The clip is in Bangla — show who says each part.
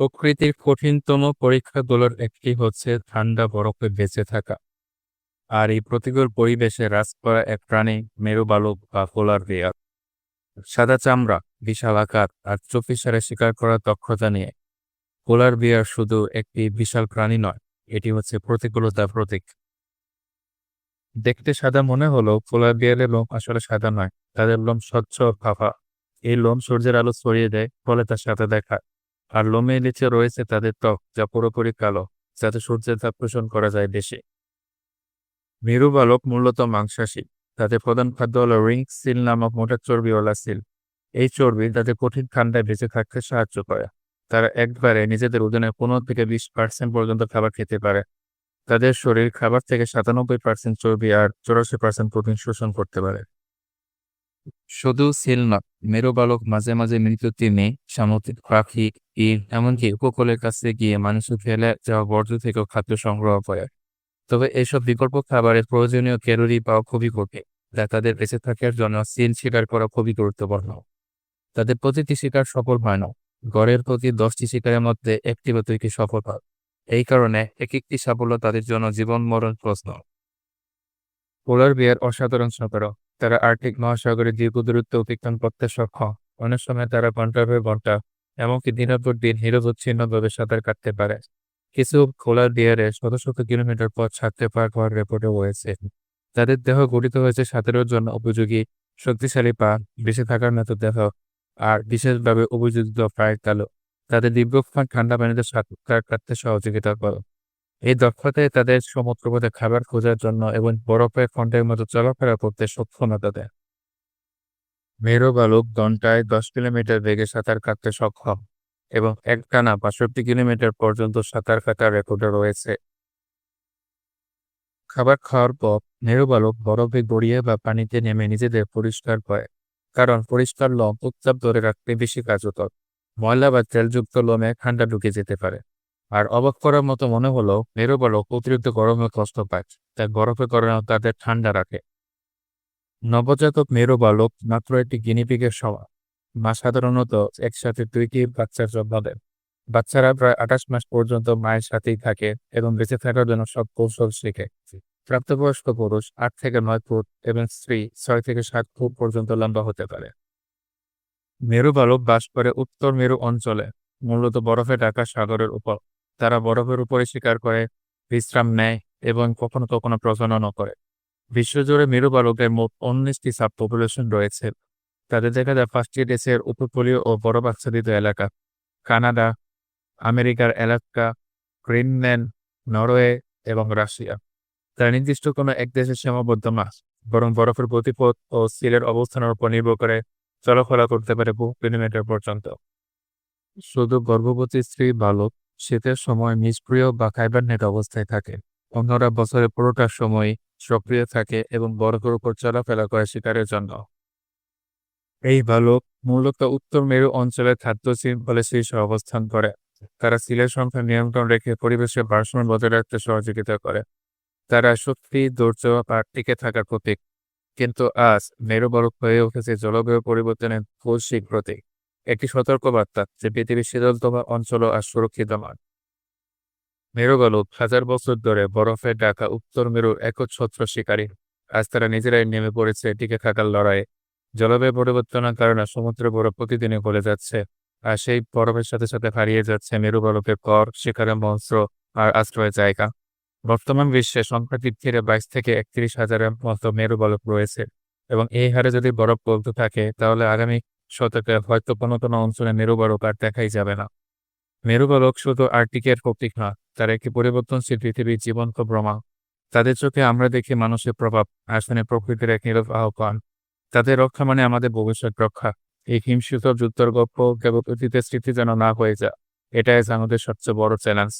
Speaker 1: প্রকৃতির কঠিনতম পরীক্ষাগুলোর একটি হচ্ছে ঠান্ডা বরফে বেঁচে থাকা। আর এই প্রতিকূল পরিবেশে হ্রাস করা এক প্রাণী মেরু বালক বা পোলার বিয়ার সাদা চামড়া, বিশাল আকার আর চোপিসারে শিকার করার দক্ষতা নিয়ে। পোলার বিয়ার শুধু একটি বিশাল প্রাণী নয়, এটি হচ্ছে প্রতিকূলতা প্রতীক। দেখতে সাদা মনে হলো, পোলার বিয়ারের লোম আসলে সাদা নয়, তাদের লোম স্বচ্ছ ফাঁপা। এই লোম সূর্যের আলো ছড়িয়ে দেয়, ফলে তার সাথে দেখা আর লোমের নিচে রয়েছে তাদের ত্বক, যা পুরোপুরি কালো, যাতে সূর্যের তাপ শোষণ করা যায় বেশি। মেরু বালক মূলত মাংসাশী তাদের প্রধান খাদ্য হল রিং, সিল নামক মোটা চর্বিওয়ালা সিল এই চর্বি তাদের কঠিন ঠান্ডায় ভেজে থাকতে সাহায্য করে। তারা একবারে নিজেদের ওজনের পনেরো থেকে বিশ পার্সেন্ট পর্যন্ত খাবার খেতে পারে। তাদের শরীর খাবার থেকে সাতানব্বই পার্সেন্ট চর্বি আর চৌরাশি পার্সেন্ট প্রোটিন শোষণ করতে পারে। শুধু সিল নয় মেরু বালক মাঝে মাঝে মৃত তিমি, সামুদ্রিক পাখি, ইট, এমনকি উপকূলের কাছে গিয়ে মানুষের ফেলে যাওয়া বর্জ্য থেকেও খাদ্য সংগ্রহ করে। তবে এসব বিকল্প খাবারের প্রয়োজনীয় ক্যালোরি পাওয়া খুবই কঠিন, যা তাদের বেঁচে থাকার জন্য সিল শিকার করা খুবই গুরুত্বপূর্ণ। তাদের প্রতিটি শিকার সফল হয় না, গড়ের প্রতি দশটি শিকারের মধ্যে একটি বা দুইটি সফল হয়। এই কারণে এক একটি সাফল্য তাদের জন্য জীবন মরণ প্রশ্ন। পোলার বিয়ার অসাধারণ সাঁতারক তারা আর্কটিক মহাসাগরে দীর্ঘ দূরত্ব অতিক্রম করতে সক্ষম। অনেক সময় তারা ঘণ্টার পর ঘণ্টা এমনকি দিনের পর দিন নিরবচ্ছিন্নভাবে সাঁতার কাটতে পারে। কিছু খোলা বিয়ারে শত শত কিলোমিটার পথ ছাড়তে পার হওয়ার রেকর্ডও রয়েছে। তাদের দেহ গঠিত হয়েছে সাঁতারের জন্য উপযোগী, শক্তিশালী পা, বেঁচে থাকার মতো দেহ, আর বিশেষভাবে উপযুক্ত পায়ের তালু তাদের দীর্ঘক্ষণ ঠান্ডা পানিতে সাঁতার কাটতে সহযোগিতা করে। এই দক্ষতায় তাদের সমুদ্রপথে খাবার খোঁজার জন্য এবং বরফের খণ্ডের মতো চলাফেরা করতে সক্ষমতা দেয়। মেরু বালুক ঘন্টায় দশ কিলোমিটার বেগে সাঁতার কাটতে সক্ষম এবং একটানা বাষট্টি কিলোমিটার পর্যন্ত সাঁতার কাটার রেকর্ডও রয়েছে। খাবার খাওয়ার পর মেরু বালক বরফে গড়িয়ে বা পানিতে নেমে নিজেদের পরিষ্কার করে, কারণ পরিষ্কার লোম উত্তাপ ধরে রাখতে বেশি কার্যকর। ময়লা বা তেলযুক্ত লোমে ঠান্ডা ঢুকে যেতে পারে। আর অবাক করার মতো মনে হলো, মেরু বালক অতিরিক্ত গরমে কষ্ট পায়, তাই বরফে করানো তাদের ঠান্ডা রাখে। নবজাতক মেরু বালক মাত্র একটি গিনিপিগের সমান। মা সাধারণত একসাথে দুইটি বাচ্চার জন্ম দেন বাচ্চারা প্রায় আঠাশ মাস পর্যন্ত মায়ের সাথেই থাকে এবং বেঁচে থাকার জন্য সব কৌশল শেখে। প্রাপ্তবয়স্ক পুরুষ আট থেকে নয় ফুট এবং স্ত্রী ছয় থেকে সাত ফুট পর্যন্ত লম্বা হতে পারে। মেরু বালক বাস করে উত্তর মেরু অঞ্চলে, মূলত বরফে ঢাকা সাগরের উপর। তারা বরফের উপরে শিকার করে, বিশ্রাম নেয় এবং কখনো কখনো প্রজননও করে। বিশ্বজুড়ে মেরু বালকের মোট উনিশটি সাব পপুলেশন রয়েছে। তাদের দেখা যায় পাঁচটি দেশের উপকূলীয় ও বরফ আচ্ছাদিত এলাকা। কানাডা, আমেরিকার এলাকা গ্রিনল্যান্ড, নরওয়ে এবং রাশিয়া। তারা নির্দিষ্ট কোনো এক দেশের সীমাবদ্ধ মাস বরং বরফের গতিপথ ও সিলের অবস্থানের উপর নির্ভর করে চলাফেরা করতে পারে বহু কিলোমিটার পর্যন্ত। শুধু গর্ভবতী স্ত্রী বালক শীতের সময় নিষ্ক্রিয় বা নেট অবস্থায় থাকে। অন্যরা বছরের পুরোটার সময় সক্রিয় থাকে এবং বরফের উপর চলাফেরা করে শিকারের জন্য। এই বালক মূলত উত্তর মেরু অঞ্চলের খাদ্য শৃঙ্খলে শীর্ষে অবস্থান করে। তারা সিলের সংখ্যা নিয়ন্ত্রণ রেখে পরিবেশের ভারসাম্য বজায় রাখতে সহযোগিতা করে। তারা সত্যি ধৈর্য আর টিকে থাকার প্রতীক। কিন্তু আজ মেরু বরফ হয়ে উঠেছে জলবায়ু পরিবর্তনের বৈশ্বিক প্রতীক একটি সতর্কবার্তা যে পৃথিবীর শীতলতম অঞ্চল আর সুরক্ষিত মান মেরু হাজার বছর ধরে বরফে ঢাকা, উত্তর মেরুর একচ্ছত্র শিকারী। আজ তারা নিজেরাই নেমে পড়েছে টিকে থাকার লড়াইয়ে। জলবায়ু পরিবর্তনের কারণে সমুদ্র বরফ প্রতিদিনই গলে যাচ্ছে, আর সেই বরফের সাথে সাথে হারিয়ে যাচ্ছে মেরু বরফের কর শিকারের মন্ত্র আর আশ্রয়ের জায়গা। বর্তমান বিশ্বে সংখ্যা দিক থেকে বাইশ থেকে একত্রিশ হাজারের মতো মেরু বরফ রয়েছে, এবং এই হারে যদি বরফ বলতে থাকে, তাহলে আগামী শতকে হয়তো কোনো কোনো অঞ্চলে মেরু বরফ আর দেখাই যাবে না। মেরু বরফ শুধু আর্টিকের প্রতীক না, তার একটি পরিবর্তনশীল পৃথিবীর জীবন্ত ভ্রমা তাদের চোখে আমরা দেখি মানুষের প্রভাব আসনে প্রকৃতির এক নীরব আহ্বান। তাদের রক্ষা মানে আমাদের ভবিষ্যৎ রক্ষা। এই হিমশীত যুদ্ধের গল্প কেবল অতীতের স্মৃতি যেন না হয়ে যায়, এটাই আমাদের সবচেয়ে বড় চ্যালেঞ্জ